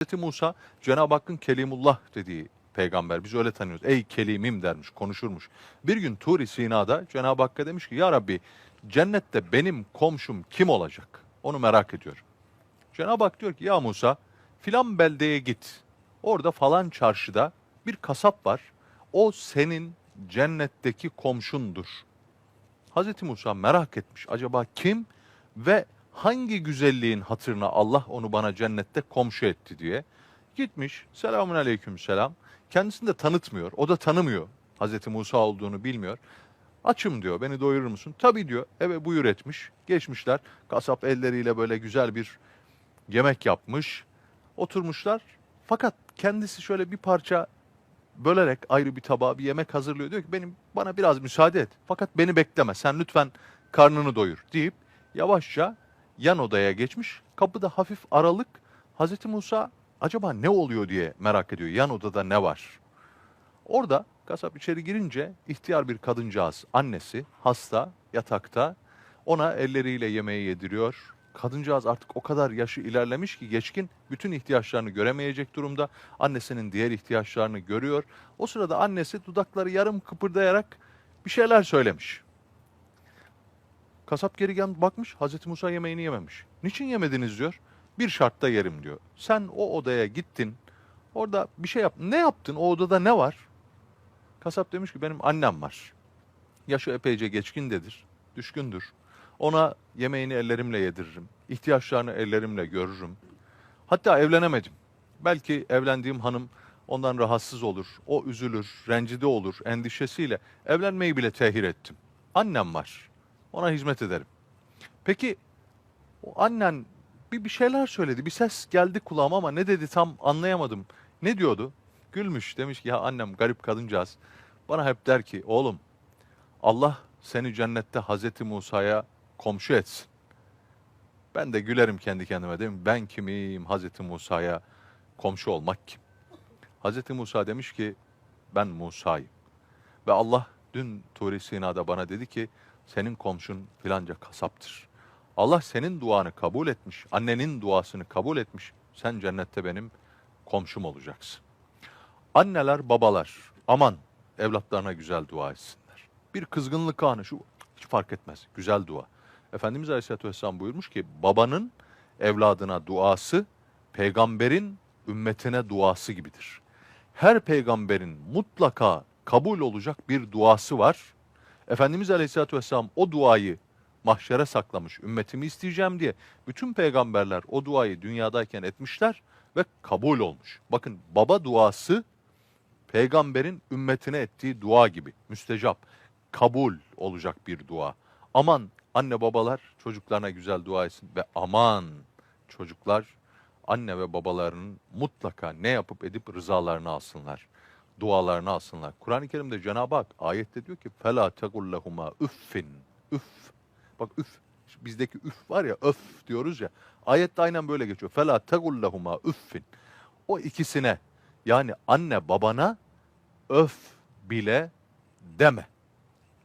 Hazreti Musa Cenab-ı Hakk'ın Kelimullah dediği peygamber. Biz öyle tanıyoruz. Ey kelimim dermiş, konuşurmuş. Bir gün Tur-i Sina'da Cenab-ı Hakk'a demiş ki Ya Rabbi cennette benim komşum kim olacak? Onu merak ediyorum. Cenab-ı Hak diyor ki ya Musa filan beldeye git. Orada falan çarşıda bir kasap var. O senin cennetteki komşundur. Hazreti Musa merak etmiş. Acaba kim ve hangi güzelliğin hatırına Allah onu bana cennette komşu etti diye. Gitmiş. Selamun aleyküm selam. Kendisini de tanıtmıyor. O da tanımıyor. Hazreti Musa olduğunu bilmiyor. Açım diyor. Beni doyurur musun? Tabii diyor. Eve buyur etmiş. Geçmişler. Kasap elleriyle böyle güzel bir yemek yapmış. Oturmuşlar. Fakat kendisi şöyle bir parça bölerek ayrı bir tabağa bir yemek hazırlıyor. Diyor ki benim bana biraz müsaade et. Fakat beni bekleme. Sen lütfen karnını doyur deyip yavaşça yan odaya geçmiş. Kapıda hafif aralık. Hazreti Musa acaba ne oluyor diye merak ediyor. Yan odada ne var? Orada kasap içeri girince ihtiyar bir kadıncağız, annesi, hasta, yatakta. Ona elleriyle yemeği yediriyor. Kadıncağız artık o kadar yaşı ilerlemiş ki geçkin bütün ihtiyaçlarını göremeyecek durumda. Annesinin diğer ihtiyaçlarını görüyor. O sırada annesi dudakları yarım kıpırdayarak bir şeyler söylemiş. Kasap geri gel bakmış Hazreti Musa yemeğini yememiş. Niçin yemediniz diyor. Bir şartta yerim diyor. Sen o odaya gittin. Orada bir şey yap. Ne yaptın? O odada ne var? Kasap demiş ki benim annem var. Yaşı epeyce geçkindedir. Düşkündür. Ona yemeğini ellerimle yediririm. İhtiyaçlarını ellerimle görürüm. Hatta evlenemedim. Belki evlendiğim hanım ondan rahatsız olur. O üzülür, rencide olur endişesiyle. Evlenmeyi bile tehir ettim. Annem var. Ona hizmet ederim. Peki o annen bir, bir şeyler söyledi. Bir ses geldi kulağıma ama ne dedi tam anlayamadım. Ne diyordu? Gülmüş demiş ki ya annem garip kadıncağız. Bana hep der ki oğlum Allah seni cennette Hazreti Musa'ya komşu etsin. Ben de gülerim kendi kendime değil mi? Ben kimim Hazreti Musa'ya komşu olmak kim? Hazreti Musa demiş ki ben Musa'yım. Ve Allah dün Turi Sina'da bana dedi ki senin komşun filanca kasaptır. Allah senin duanı kabul etmiş, annenin duasını kabul etmiş. Sen cennette benim komşum olacaksın. Anneler, babalar aman evlatlarına güzel dua etsinler. Bir kızgınlık anı şu hiç fark etmez. Güzel dua. Efendimiz Aleyhisselatü Vesselam buyurmuş ki babanın evladına duası peygamberin ümmetine duası gibidir. Her peygamberin mutlaka kabul olacak bir duası var. Efendimiz Aleyhisselatü Vesselam o duayı mahşere saklamış, ümmetimi isteyeceğim diye. Bütün peygamberler o duayı dünyadayken etmişler ve kabul olmuş. Bakın baba duası peygamberin ümmetine ettiği dua gibi müstecap, kabul olacak bir dua. Aman anne babalar çocuklarına güzel dua etsin ve aman çocuklar anne ve babalarının mutlaka ne yapıp edip rızalarını alsınlar Dualarını alsınlar. Kur'an-ı Kerim'de Cenab-ı Hak ayette diyor ki فَلَا تَقُلْ لَهُمَا üffin. Üff. Bak üf. Bizdeki üf var ya öf diyoruz ya. Ayette aynen böyle geçiyor. فَلَا تَقُلْ لَهُمَا üffin. O ikisine yani anne babana öf bile deme.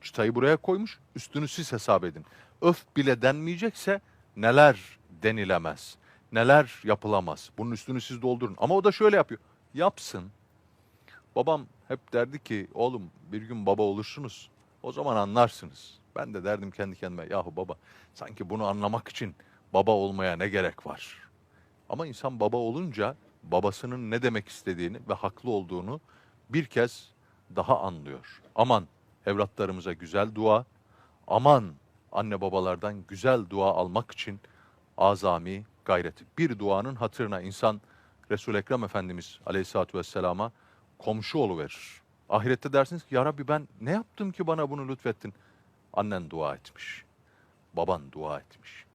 Çıtayı buraya koymuş, üstünü siz hesap edin. Öf bile denmeyecekse neler denilemez, neler yapılamaz. Bunun üstünü siz doldurun. Ama o da şöyle yapıyor. Yapsın. Babam hep derdi ki oğlum bir gün baba olursunuz. O zaman anlarsınız. Ben de derdim kendi kendime yahu baba sanki bunu anlamak için baba olmaya ne gerek var? Ama insan baba olunca babasının ne demek istediğini ve haklı olduğunu bir kez daha anlıyor. Aman evlatlarımıza güzel dua, aman anne babalardan güzel dua almak için azami gayreti. Bir duanın hatırına insan Resul-i Ekrem Efendimiz Aleyhisselatü Vesselam'a komşu oluverir. Ahirette dersiniz ki ya Rabbi ben ne yaptım ki bana bunu lütfettin? Annen dua etmiş, baban dua etmiş.